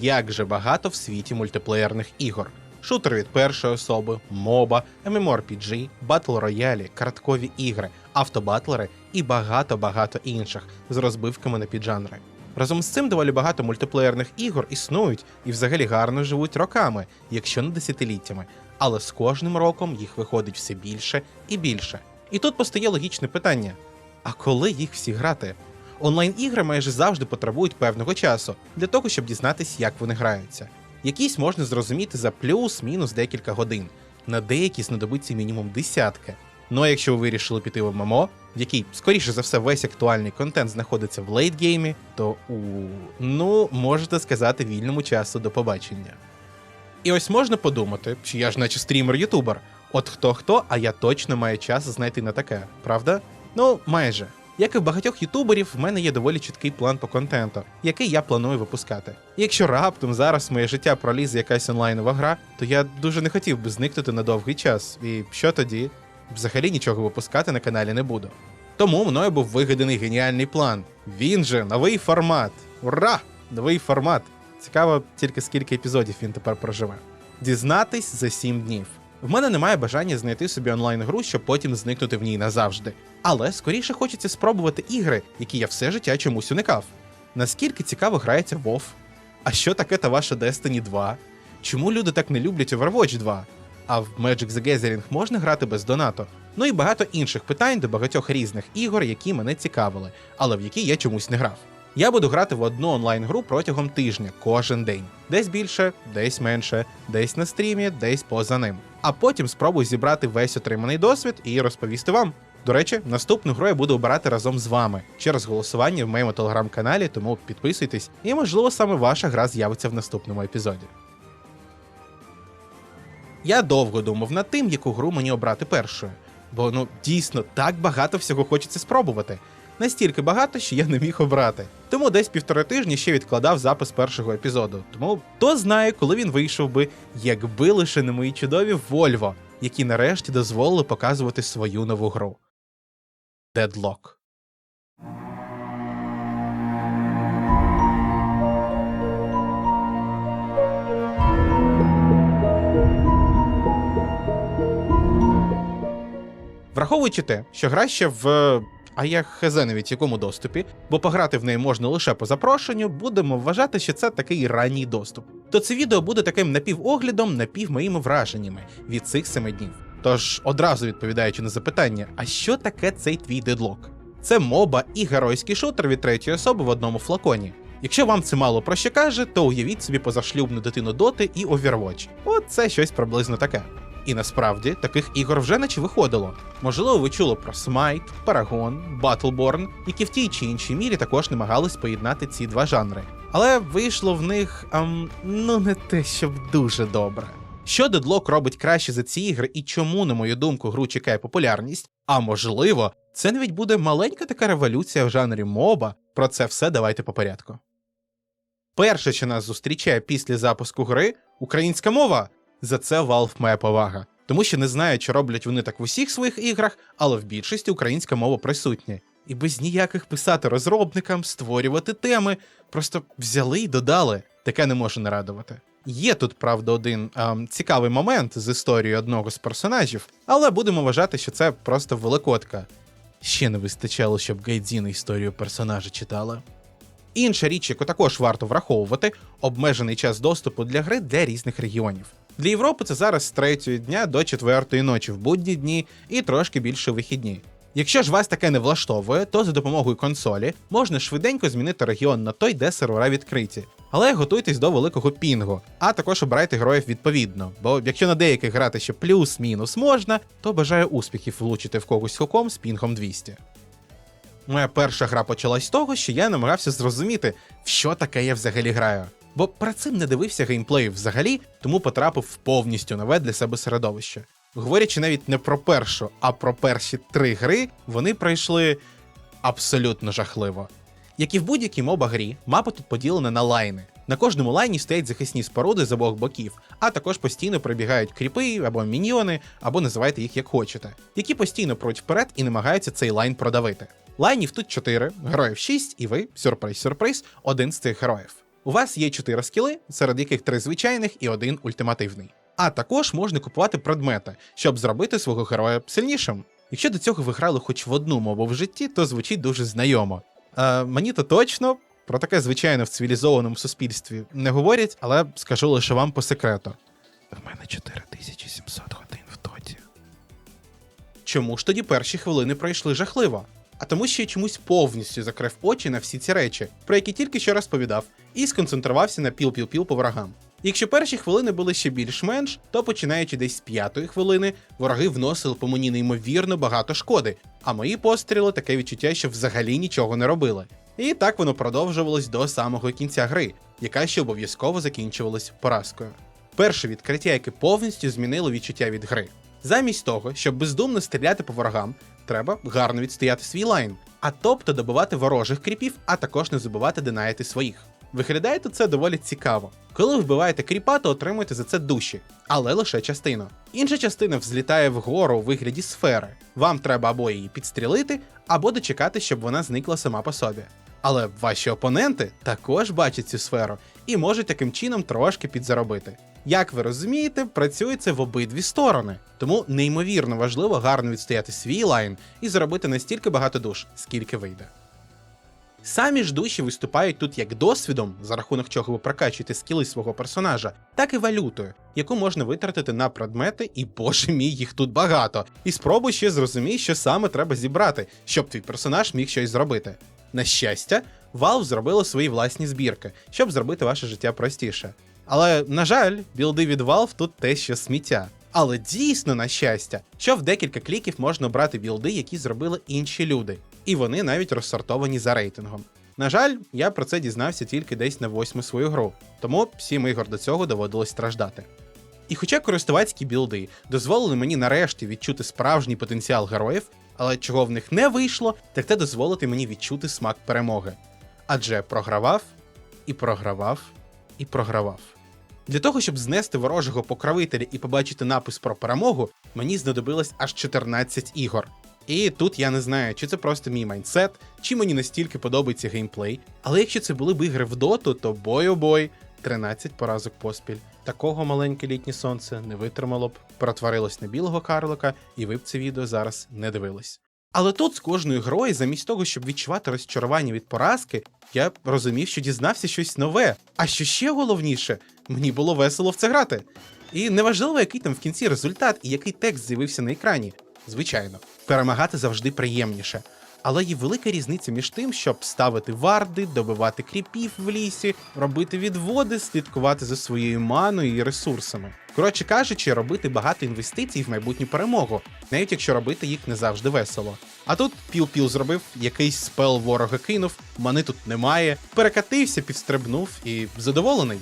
як же багато в світі мультиплеєрних ігор. Шутер від першої особи, моба, MMORPG, батл роялі, карткові ігри, автобатлери і багато-багато інших з розбивками на піджанри. Разом з цим доволі багато мультиплеєрних ігор існують і взагалі гарно живуть роками, якщо не десятиліттями, але з кожним роком їх виходить все більше і більше. І тут постає логічне питання: а коли їх всі грати? Онлайн-ігри майже завжди потребують певного часу для того, щоб дізнатися, як вони граються. Якісь можна зрозуміти за плюс-мінус декілька годин, на деякі знадобиться мінімум десятки. Ну а якщо ви вирішили піти в ММО, в якій, скоріше за все, весь актуальний контент знаходиться в лейтгеймі, то у ну можете сказати вільному часу до побачення. І ось можна подумати, що я ж наче стрімер-ютубер. От хто хто, а я точно маю час знайти на таке, правда? Ну, майже. Як і в багатьох ютуберів, в мене є доволі чіткий план по контенту, який я планую випускати. І якщо раптом зараз в моє життя пролізе якась онлайнова гра, то я дуже не хотів би зникнути на довгий час. І що тоді? Взагалі нічого випускати на каналі не буду. Тому мною був вигаданий геніальний план. Він же новий формат. Ура! Новий формат. Цікаво, тільки скільки епізодів він тепер проживе. Дізнатись за 7 днів. В мене немає бажання знайти собі онлайн-гру, щоб потім зникнути в ній назавжди. Але скоріше хочеться спробувати ігри, які я все життя чомусь уникав. Наскільки цікаво грається WoW? А що таке та ваша Destiny 2? Чому люди так не люблять Overwatch 2? А в Magic the Gathering можна грати без донату? Ну і багато інших питань до багатьох різних ігор, які мене цікавили, але в які я чомусь не грав. Я буду грати в одну онлайн-гру протягом тижня кожен день. Десь більше, десь менше, десь на стрімі, десь поза ним. А потім спробую зібрати весь отриманий досвід і розповісти вам. До речі, наступну гру я буду обирати разом з вами через голосування в моєму телеграм-каналі, тому підписуйтесь, і можливо саме ваша гра з'явиться в наступному епізоді. Я довго думав над тим, яку гру мені обрати першою, бо ну дійсно так багато всього хочеться спробувати. Настільки багато, що я не міг обрати. Тому десь півтори тижні ще відкладав запис першого епізоду. Тому хто знає, коли він вийшов би, якби лише не мої чудові Вольво, які нарешті дозволили показувати свою нову гру. Deadlock. Враховуючи те, що гра ще в. А я хз навіть якому доступі, бо пограти в неї можна лише по запрошенню, будемо вважати, що це такий ранній доступ. То це відео буде таким напівоглядом, напів моїми враженнями від цих семи днів. Тож одразу відповідаючи на запитання, а що таке цей твій дедлок? Це моба і геройський шутер від третьої особи в одному флаконі. Якщо вам це мало про що каже, то уявіть собі позашлюбну дитину Доти і Overwatch. От це щось приблизно таке. І насправді таких ігор вже наче виходило. Можливо, ви чули про Smite, Paragon, Battleborn, які в тій чи іншій мірі також намагались поєднати ці два жанри. Але вийшло в них ам, ну не те, щоб дуже добре. Що Deadlock робить краще за ці ігри і чому, на мою думку, гру чекає популярність? А можливо, це навіть буде маленька така революція в жанрі моба. Про це все давайте по порядку. Перше, що нас зустрічає після запуску гри, українська мова. За це Valve має повага. Тому що не знаю, чи роблять вони так в усіх своїх іграх, але в більшості українська мова присутня. І без ніяких писати розробникам, створювати теми, просто взяли і додали. Таке не може не радувати. Є тут, правда, один ем, цікавий момент з історією одного з персонажів, але будемо вважати, що це просто великодка. Ще не вистачало, щоб Гайдзіна історію персонажа читала. Інша річ, яку також варто враховувати, обмежений час доступу для гри для різних регіонів. Для Європи це зараз з третьої дня до четвертої ночі в будні дні і трошки більше вихідні. Якщо ж вас таке не влаштовує, то за допомогою консолі можна швиденько змінити регіон на той, де сервера відкриті. Але готуйтесь до великого пінгу, а також обирайте героїв відповідно. Бо якщо на деяких грати ще плюс-мінус можна, то бажаю успіхів влучити в когось хоком з пінгом 200. Моя перша гра почалась з того, що я намагався зрозуміти, в що таке я взагалі граю. Бо перед цим не дивився геймплеїв взагалі, тому потрапив повністю нове для себе середовище. Говорячи навіть не про першу, а про перші три гри, вони пройшли абсолютно жахливо. Як і в будь-якій моба грі, мапа тут поділена на лайни. На кожному лайні стоять захисні споруди з обох боків, а також постійно прибігають кріпи або міньйони, або називайте їх як хочете, які постійно пруть вперед і намагаються цей лайн продавити. Лайнів тут 4, героїв 6, і ви, сюрприз-сюрприз, один з цих героїв. У вас є 4 скіли, серед яких 3 звичайних і один ультимативний. А також можна купувати предмети, щоб зробити свого героя сильнішим. Якщо до цього ви грали хоч в одну мову в житті, то звучить дуже знайомо. Е, мені то точно про таке звичайно в цивілізованому суспільстві не говорять, але скажу лише вам по секрету. В мене 4700 годин в тоті. Чому ж тоді перші хвилини пройшли жахливо? А тому, що я чомусь повністю закрив очі на всі ці речі, про які тільки що розповідав, і сконцентрувався на піл-піл-піл по ворогам. Якщо перші хвилини були ще більш-менш, то починаючи десь з п'ятої хвилини, вороги вносили по мені неймовірно багато шкоди, а мої постріли таке відчуття, що взагалі нічого не робили. І так воно продовжувалось до самого кінця гри, яка ще обов'язково закінчувалась поразкою. Перше відкриття, яке повністю змінило відчуття від гри. Замість того, щоб бездумно стріляти по ворогам, треба гарно відстояти свій лайн, а тобто добивати ворожих кріпів, а також не забувати динаяти своїх. Виглядає тут це доволі цікаво. Коли вбиваєте кріпа, то отримуєте за це душі, але лише частину. Інша частина взлітає вгору у вигляді сфери. Вам треба або її підстрілити, або дочекати, щоб вона зникла сама по собі. Але ваші опоненти також бачать цю сферу і можуть таким чином трошки підзаробити. Як ви розумієте, працює це в обидві сторони, тому неймовірно важливо гарно відстояти свій лайн і заробити настільки багато душ, скільки вийде. Самі ж душі виступають тут як досвідом, за рахунок чого ви прокачуєте скіли свого персонажа, так і валютою, яку можна витратити на предмети, і боже мій, їх тут багато. І спробуй ще зрозумій, що саме треба зібрати, щоб твій персонаж міг щось зробити. На щастя, Valve зробили свої власні збірки, щоб зробити ваше життя простіше. Але, на жаль, білди від Valve тут те, що сміття. Але дійсно, на щастя, що в декілька кліків можна брати білди, які зробили інші люди, і вони навіть розсортовані за рейтингом. На жаль, я про це дізнався тільки десь на восьму свою гру, тому всім ігор до цього доводилось страждати. І хоча користувацькі білди дозволили мені нарешті відчути справжній потенціал героїв, але чого в них не вийшло, так це дозволити мені відчути смак перемоги. Адже програвав і програвав і програвав. Для того, щоб знести ворожого покровителя і побачити напис про перемогу, мені знадобилось аж 14 ігор. І тут я не знаю, чи це просто мій майндсет, чи мені настільки подобається геймплей. Але якщо це були б ігри в доту, то бой-о-бой, 13 поразок поспіль. Такого маленьке літнє сонце не витримало б, перетворилось на білого карлика, і ви б це відео зараз не дивились. Але тут з кожною грою, замість того, щоб відчувати розчарування від поразки, я розумів, що дізнався щось нове. А що ще головніше, мені було весело в це грати. І неважливо, який там в кінці результат і який текст з'явився на екрані. Звичайно, перемагати завжди приємніше. Але є велика різниця між тим, щоб ставити варди, добивати кріпів в лісі, робити відводи, слідкувати за своєю маною і ресурсами. Коротше кажучи, робити багато інвестицій в майбутню перемогу, навіть якщо робити їх не завжди весело. А тут піл-піл зробив, якийсь спел ворога кинув, мани тут немає, перекатився, підстрибнув і задоволений.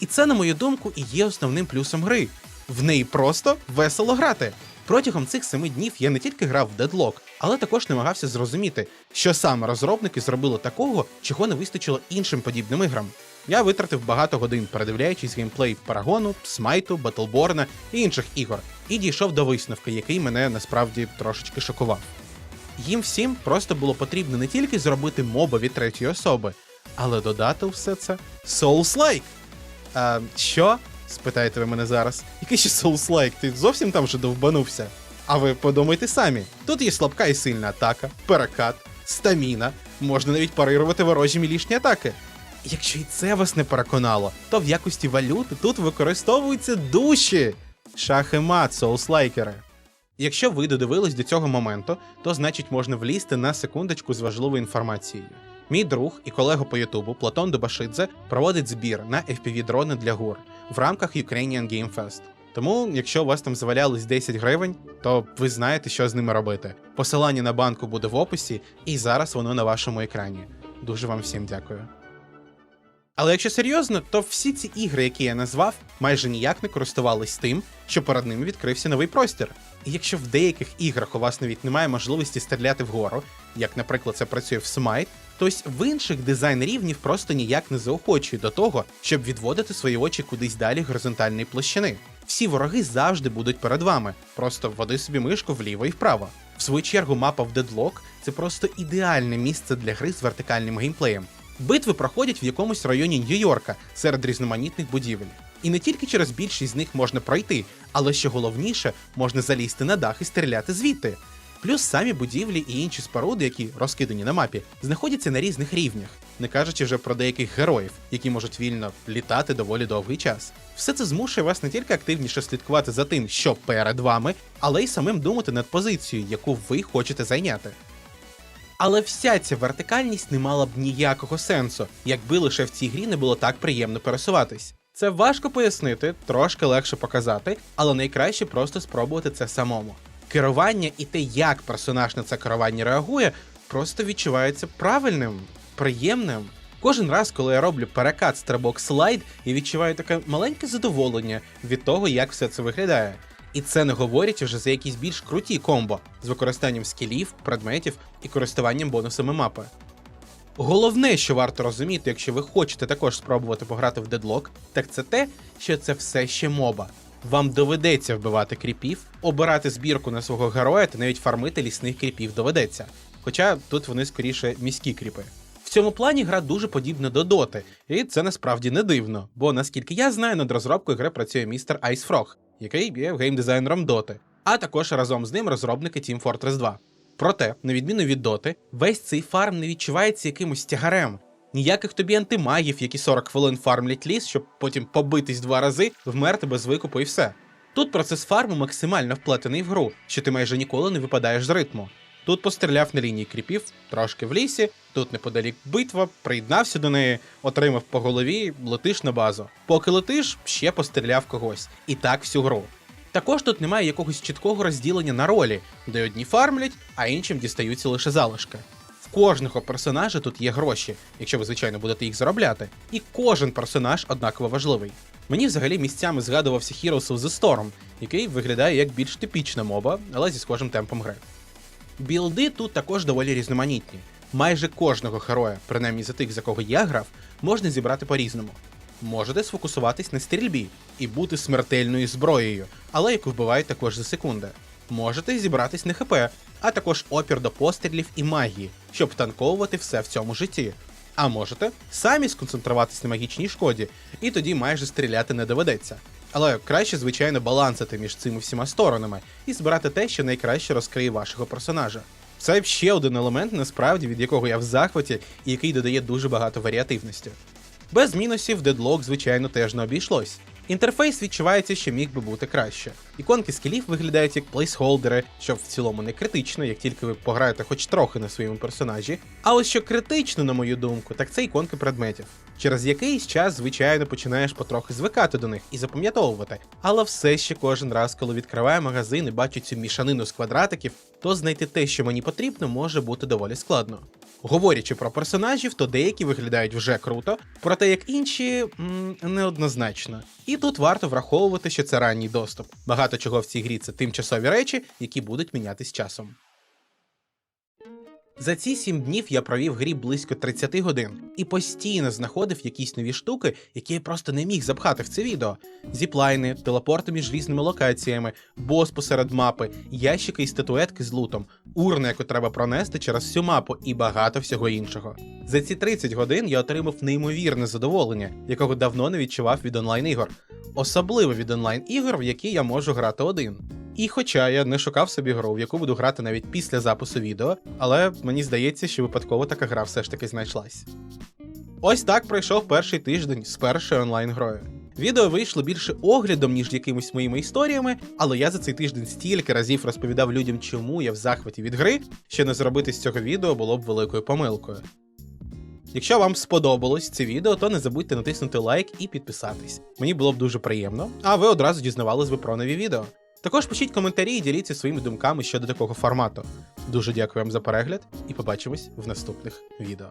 І це, на мою думку, і є основним плюсом гри. В неї просто весело грати. Протягом цих семи днів я не тільки грав в Deadlock, але також намагався зрозуміти, що саме розробники зробили такого, чого не вистачило іншим подібним іграм. Я витратив багато годин, передивляючись геймплей Парагону, Смайту, Батлборна і інших ігор, і дійшов до висновки, який мене насправді трошечки шокував. Їм всім просто було потрібно не тільки зробити моба від третьої особи, але додати все це Souls-like. А, що? Спитаєте ви мене зараз. Який ще Souls-like? Ти зовсім там вже довбанувся? А ви подумайте самі: тут є слабка і сильна атака, перекат, стаміна, можна навіть парирувати ворожі мілішні атаки. Якщо і це вас не переконало, то в якості валюти тут використовуються душі. Шахи мат, соуслайкери. Якщо ви додивились до цього моменту, то значить можна влізти на секундочку з важливою інформацією. Мій друг і колега по Ютубу Платон Дубашидзе проводить збір на FPV-дрони для ГУР в рамках Ukrainian Game Fest. Тому, якщо у вас там завалялись 10 гривень, то ви знаєте, що з ними робити. Посилання на банку буде в описі, і зараз воно на вашому екрані. Дуже вам всім дякую. Але якщо серйозно, то всі ці ігри, які я назвав, майже ніяк не користувались тим, що перед ними відкрився новий простір. І якщо в деяких іграх у вас навіть немає можливості стріляти вгору, як, наприклад, це працює в Smite, то ось в інших дизайн рівнів просто ніяк не заохочує до того, щоб відводити свої очі кудись далі горизонтальної площини. Всі вороги завжди будуть перед вами, просто води собі мишку вліво і вправо. В свою чергу, мапа в Deadlock – це просто ідеальне місце для гри з вертикальним геймплеєм. Битви проходять в якомусь районі Нью-Йорка серед різноманітних будівель. І не тільки через більшість з них можна пройти, але що головніше, можна залізти на дах і стріляти звідти. Плюс самі будівлі і інші споруди, які розкидані на мапі, знаходяться на різних рівнях, не кажучи вже про деяких героїв, які можуть вільно літати доволі довгий час. Все це змушує вас не тільки активніше слідкувати за тим, що перед вами, але й самим думати над позицією, яку ви хочете зайняти. Але вся ця вертикальність не мала б ніякого сенсу, якби лише в цій грі не було так приємно пересуватись. Це важко пояснити, трошки легше показати, але найкраще просто спробувати це самому. Керування і те, як персонаж на це керування реагує, просто відчувається правильним, приємним. Кожен раз, коли я роблю перекат стрибок слайд, я відчуваю таке маленьке задоволення від того, як все це виглядає. І це не говорять вже за якісь більш круті комбо з використанням скілів, предметів і користуванням бонусами мапи. Головне, що варто розуміти, якщо ви хочете також спробувати пограти в Deadlock, так це те, що це все ще моба. Вам доведеться вбивати кріпів, обирати збірку на свого героя та навіть фармити лісних кріпів доведеться. Хоча тут вони скоріше міські кріпи. В цьому плані гра дуже подібна до Доти, і це насправді не дивно, бо наскільки я знаю, над розробкою гри працює містер Frog, який є геймдизайнером Доти, а також разом з ним розробники Team Fortress 2. Проте, на відміну від доти, весь цей фарм не відчувається якимось тягарем. Ніяких тобі антимагів, які 40 хвилин фармлять ліс, щоб потім побитись два рази, вмерти без викупу і все. Тут процес фарму максимально вплетений в гру, що ти майже ніколи не випадаєш з ритму. Тут постріляв на лінії кріпів, трошки в лісі, тут неподалік битва, приєднався до неї, отримав по голові, летиш на базу. Поки летиш, ще постріляв когось. І так всю гру. Також тут немає якогось чіткого розділення на ролі, де одні фармлять, а іншим дістаються лише залишки. Кожного персонажа тут є гроші, якщо ви, звичайно, будете їх заробляти, і кожен персонаж однаково важливий. Мені взагалі місцями згадувався Heroes of the Storm, який виглядає як більш типічна моба, але зі схожим темпом гри. Білди тут також доволі різноманітні. Майже кожного героя, принаймні за тих, за кого я грав, можна зібрати по-різному. Можете сфокусуватись на стрільбі і бути смертельною зброєю, але яку вбивають також за секунди. Можете зібратись на ХП, а також опір до пострілів і магії, щоб танковувати все в цьому житті. А можете самі сконцентруватись на магічній шкоді, і тоді майже стріляти не доведеться. Але краще, звичайно, балансити між цими всіма сторонами і збирати те, що найкраще розкриє вашого персонажа. Це ще один елемент, насправді, від якого я в захваті, і який додає дуже багато варіативності. Без мінусів Deadlock, звичайно, теж не обійшлось. Інтерфейс відчувається, що міг би бути краще. Іконки скілів виглядають як плейсхолдери, що в цілому не критично, як тільки ви пограєте хоч трохи на своєму персонажі. А ось що критично, на мою думку, так це іконки предметів. Через якийсь час, звичайно, починаєш потрохи звикати до них і запам'ятовувати. Але все ще кожен раз, коли відкриваю магазин і бачу цю мішанину з квадратиків, то знайти те, що мені потрібно, може бути доволі складно. Говорячи про персонажів, то деякі виглядають вже круто, проте як інші м, неоднозначно. І тут варто враховувати, що це ранній доступ. Багато чого в цій грі це тимчасові речі, які будуть мінятись часом. За ці сім днів я провів грі близько 30 годин і постійно знаходив якісь нові штуки, які я просто не міг запхати в це відео: зіплайни, телепорти між різними локаціями, бос посеред мапи, ящики і статуетки з лутом, урни, яку треба пронести через всю мапу, і багато всього іншого. За ці 30 годин я отримав неймовірне задоволення, якого давно не відчував від онлайн ігор, особливо від онлайн ігор, в які я можу грати один. І хоча я не шукав собі гру, в яку буду грати навіть після запису відео, але мені здається, що випадково така гра все ж таки знайшлась. Ось так пройшов перший тиждень з першою онлайн-грою. Відео вийшло більше оглядом, ніж якимись моїми історіями, але я за цей тиждень стільки разів розповідав людям, чому я в захваті від гри, що не зробити з цього відео було б великою помилкою. Якщо вам сподобалось це відео, то не забудьте натиснути лайк і підписатись. Мені було б дуже приємно, а ви одразу дізнавались би про нові відео. Також пишіть коментарі і діліться своїми думками щодо такого формату. Дуже дякую вам за перегляд і побачимось в наступних відео.